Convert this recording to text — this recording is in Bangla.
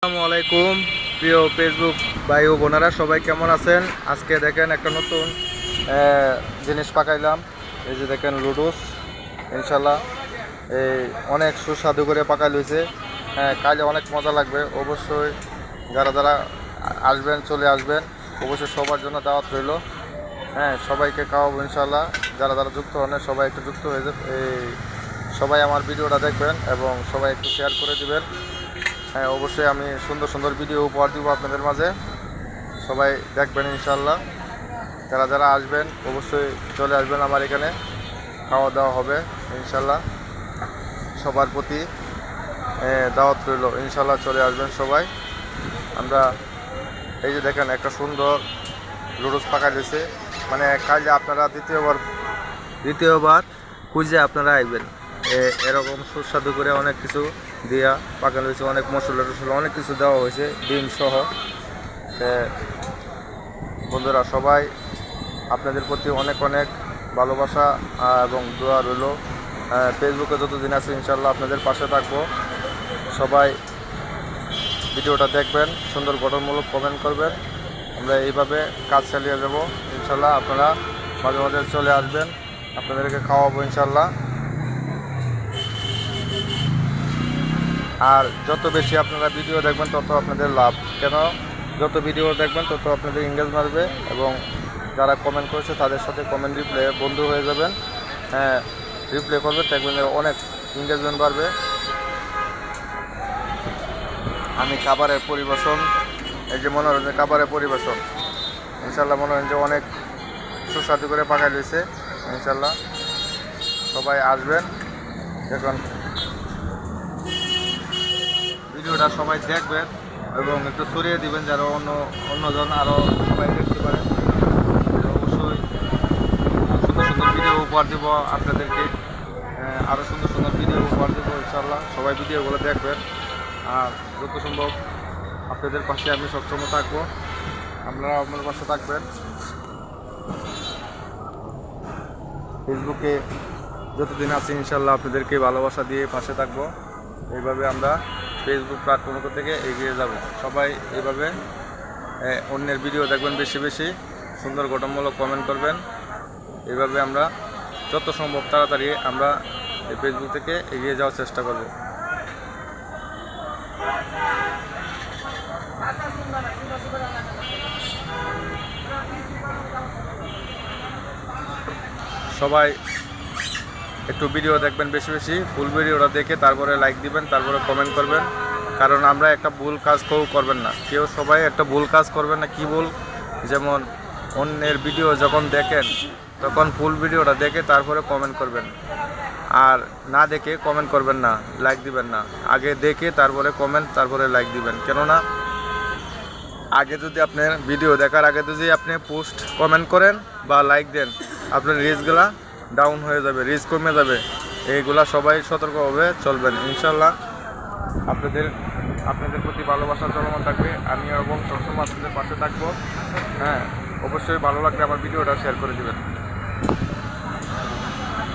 আসসালামু আলাইকুম, প্রিয় ফেসবুক ভাই ও বোনেরা, সবাই কেমন আছেন? আজকে দেখেন একটা নতুন জিনিস পাকাইলাম। এই যে দেখেন লুডুস ইনশাল্লাহ। এই অনেক সুস্বাদু করে পাকাই লইছে। হ্যাঁ কালে অনেক মজা লাগবে। অবশ্যই যারা যারা আসবেন, চলে আসবেন, অবশ্যই সবার জন্য দাওয়াত রইল। হ্যাঁ সবাইকে খাওয়াবো ইনশাল্লাহ। যারা যারা যুক্ত হন সবাই একটু যুক্ত হয়ে যাবে। এই, সবাই আমার ভিডিওটা দেখবেন এবং সবাই একটু শেয়ার করে দিবেন। হ্যাঁ অবশ্যই আমি সুন্দর সুন্দর ভিডিও উপহার দিব আপনাদের মাঝে। সবাই দেখবেন ইনশাল্লাহ যারা যারা আসবেন, অবশ্যই চলে আসবেন আমার এখানে। খাওয়া দাওয়া হবে ইনশাল্লাহ সবার প্রতি দাওয়াত রইল। ইনশাল্লাহ চলে আসবেন সবাই। আমরা, এই যে দেখেন, একটা সুন্দর লুডুস পাকা দিয়েছে। মানে কাজে আপনারা দ্বিতীয়বার দ্বিতীয়বার খুঁজে আপনারা আসবেন এরকম সুস্বাদু করে অনেক কিছু দিয়া পাকানো হয়েছে, অনেক মশলা টসলা অনেক কিছু দেওয়া হয়েছে, ডিম সহ। বন্ধুরা, সবাই আপনাদের প্রতি অনেক অনেক ভালোবাসা এবং দোয়া রইল। ফেসবুকে যতদিন আছে ইনশাল্লাহ আপনাদের পাশে থাকব। সবাই ভিডিওটা দেখবেন, সুন্দর গঠনমূলক কমেন্ট করবেন। আমরা এইভাবে কাজ চালিয়ে যাব। ইনশাল্লাহ আপনারা মাঝে মাঝে চলে আসবেন। আপনাদেরকে খাওয়াবো ইনশাল্লাহ আর যত বেশি আপনারা ভিডিও দেখবেন, তত আপনাদের লাভ। কেন? যত ভিডিও দেখবেন, তত আপনাদের ইংরেজ মারবে এবং যারা কমেন্ট করেছে, তাদের সাথে কমেন্ট রিপ্লে বন্ধু হয়ে যাবেন। হ্যাঁ রিপ্লে করবে দেখবেন অনেক এঙ্গেজমেন্ট বাড়বে। আমি খাবারের পরিবেশন, এই যে মনোরঞ্জন খাবারের পরিবেশন, ইনশাল্লাহ মনোরঞ্জন অনেক সুস্বাদু করে পাকাই দিয়েছে, ইনশাল্লাহ। সবাই আসবেন এখন ভিডিওটা সবাই দেখবেন এবং একটু ছড়িয়ে দিবেন যারা অন্য অন্যজন আরও সবাই দেখতে পারে। অবশ্যই সুন্দর সুন্দর ভিডিও উপহার দিব আপনাদেরকে। আরও সুন্দর সুন্দর ভিডিও উপহার দেবো ইনশাল্লাহ সবাই ভিডিওগুলো দেখবেন। আর যত সম্ভব আপনাদের পাশে আমি সবসময় থাকব। আপনারা আপনার পাশে থাকবেন। ফেসবুকে যতদিন আছি ইনশাল্লাহ আপনাদেরকে ভালোবাসা দিয়ে পাশে থাকব। এইভাবে আমরা ফেসবুক প্ল্যাটফর্ম থেকে এগিয়ে যাব। সবাই এভাবে অন্যের ভিডিও দেখবেন বেশি বেশি, সুন্দর গঠনমূলক কমেন্ট করবেন। এভাবে আমরা যত সম্ভব তাড়াতাড়ি আমরা এই ফেসবুক থেকে এগিয়ে যাওয়ার চেষ্টা করব। সবাই একটু ভিডিও দেখবেন বেশি বেশি ফুল ভিডিওটা দেখে তারপরে লাইক দিবেন, তারপরে কমেন্ট করবেন। কারণ আমরা একটা ভুল কাজ কেউ করবেন না। কেউ সবাই একটা ভুল কাজ করবেন না, কি ভুল? যেমন অন্যের ভিডিও যখন দেখেন, তখন ফুল ভিডিওটা দেখে তারপরে কমেন্ট করবেন। আর না দেখে কমেন্ট করবেন না লাইক দিবেন না। আগে দেখে তারপরে কমেন্ট তারপরে লাইক দিবেন। কেননা, আগে যদি আপনার ভিডিও দেখার আগে যদি আপনি পোস্ট কমেন্ট করেন বা লাইক দেন, আপনার রিচগুলা ডাউন হয়ে যাবে রিচ কমে যাবে, এইগুলা সবাই সতর্কভাবে চলবেন। ইনশাল্লাহ আপনাদের আপনাদের প্রতি ভালোবাসা চলমান থাকবে। আমি এবং সবসময় আপনাদের পাশে থাকব। হ্যাঁ অবশ্যই ভালো লাগলে আমার ভিডিওটা শেয়ার করে দেবেন।